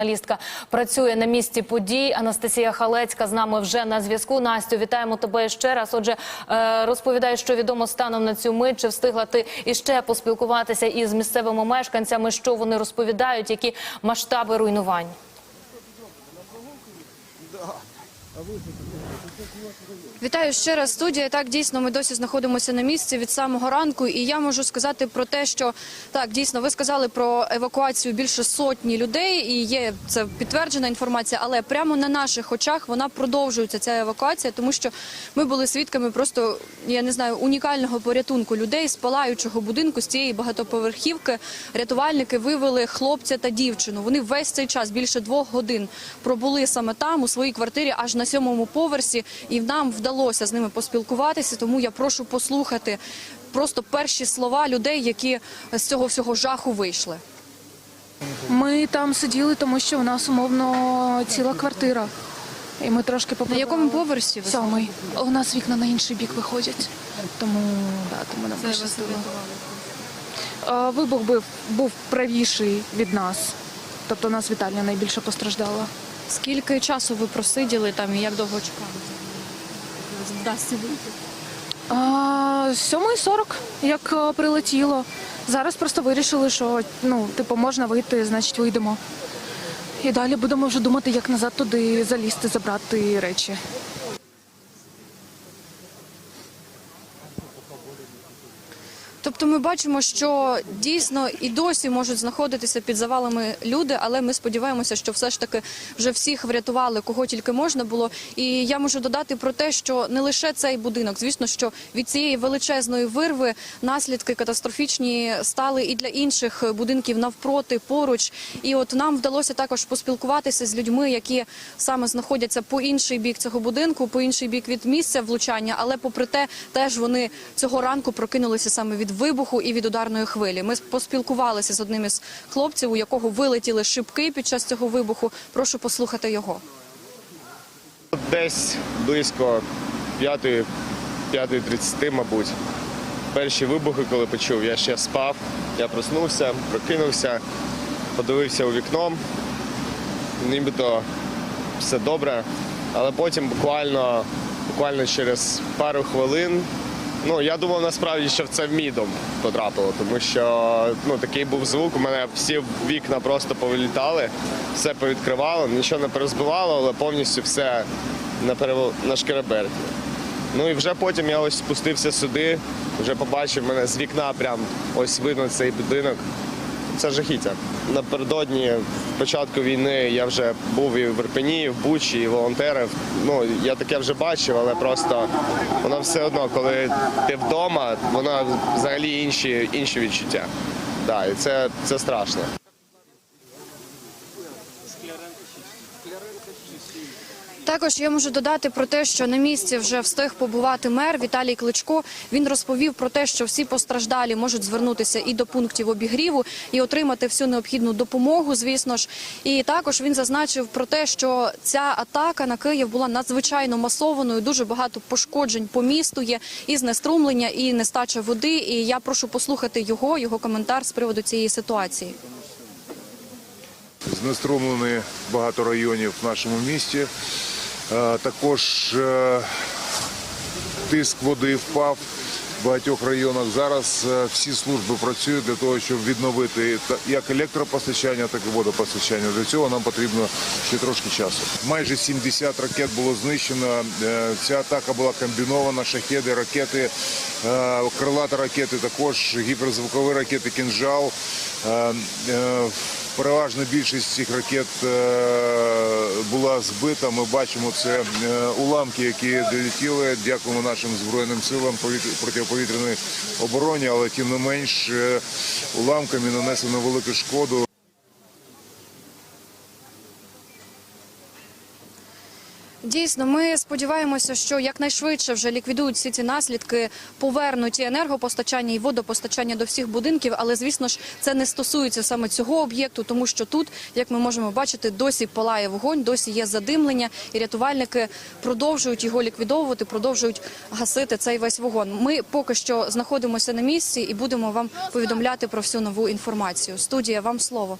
Журналістка працює на місці подій. Анастасія Халецька з нами вже на зв'язку. Настю, вітаємо тебе ще раз. Отже, е, розповідай, що відомо станом на цю мить. Чи встигла ти іще поспілкуватися із місцевими мешканцями? Що вони розповідають? Які масштаби руйнувань? Вітаю ще раз. Студія. Так дійсно ми досі знаходимося на місці від самого ранку. І я можу сказати про те, що так дійсно ви сказали про евакуацію більше сотні людей, і є це підтверджена інформація. Але прямо на наших очах вона продовжується ця евакуація, тому що ми були свідками просто я не знаю унікального порятунку людей з палаючого будинку з цієї багатоповерхівки. Рятувальники вивели хлопця та дівчину. Вони весь цей час більше двох годин пробули саме там у своїй квартирі, аж на сьомому поверсі, і нам вдалося з ними поспілкуватися. Тому я прошу послухати просто перші слова людей, які з цього всього жаху вийшли. Ми там сиділи, тому що у нас умовно ціла квартира. І ми трошки На якому поверсі ви Сьомий. У нас вікна на інший бік виходять. Тому, да, тому нам пощастило. Е, Вибух був, був правіший від нас. Тобто у нас вітальня найбільше постраждала. Скільки часу ви просиділи там і як довго чекали? Вдасться вийти. А, 7.40, як е, прилетіло. Зараз просто вирішили, що ну, типу, можна вийти, значить вийдемо. І далі будемо вже думати, як назад туди залізти, забрати речі. Тобто ми бачимо, що дійсно і досі можуть знаходитися під завалами люди, але ми сподіваємося, що все ж таки вже всіх врятували, кого тільки можна було. І я можу додати про те, що не лише цей будинок, звісно, що від цієї величезної вирви наслідки катастрофічні стали і для інших будинків навпроти, поруч. І от нам вдалося також поспілкуватися з людьми, які саме знаходяться по інший бік цього будинку, по інший бік від місця влучання, але попри те, теж вони цього ранку прокинулися саме від вибуху і від ударної хвилі. Ми поспілкувалися з одним із хлопців, у якого вилетіли шибки під час цього вибуху. Прошу послухати його. Десь близько 5.30, мабуть. Перші вибухи, коли почув, я ще спав, я проснувся, прокинувся, подивився у вікно, нібито все добре. Але потім буквально, буквально через пару хвилин, ну я думав насправді, що це в мій потрапило, тому що ну, такий був звук, у мене всі вікна просто повилітали, все повідкривало, нічого не перезбивало, але повністю все на, перев... на шкереберті. Ну і вже потім я ось спустився сюди, вже побачив мене з вікна, прям ось видно цей будинок. Це жахіття. Напередодні початку війни я вже був і в Ірпені, і в Бучі, і волонтерів. Ну я таке вже бачив, але просто воно все одно, коли ти вдома, воно взагалі інші, інші відчуття. Да, і це, це страшно. Також я можу додати про те, що на місці вже встиг побувати мер Віталій Кличко. Він розповів про те, що всі постраждалі можуть звернутися і до пунктів обігріву, і отримати всю необхідну допомогу. Звісно ж, і також він зазначив про те, що ця атака на Київ була надзвичайно масованою. Дуже багато пошкоджень по місту є і знеструмлення, і нестача води. І я прошу послухати його, його коментар з приводу цієї ситуації. Знеструмлені багато районів в нашому місті. Е, Також е, тиск води впав в багатьох районах. Зараз е, всі служби працюють для того, щоб відновити як електропостачання, так і водопостачання. Для цього нам потрібно ще трошки часу. Майже 70 ракет було знищено. Ця атака була комбінована. Шахеди, ракети, крилата ракети, також гіперзвукові ракети «Кінжал». Переважна більшість цих ракет е, була збита. Ми бачимо це е, уламки, які долетіли. Дякуємо нашим збройним силам повіт- протиповітряної обороні, але тим не менш е, уламками нанесено велику шкоду. Дійсно, ми сподіваємося, що якнайшвидше вже ліквідують всі ці наслідки, повернуть і енергопостачання і водопостачання до всіх будинків. Але звісно ж, це не стосується саме цього об'єкту, тому що тут, як ми можемо бачити, досі палає вогонь, досі є задимлення, і рятувальники продовжують його ліквідовувати, продовжують гасити цей весь вогонь. Ми поки що знаходимося на місці і будемо вам повідомляти про всю нову інформацію. Студія, вам слово.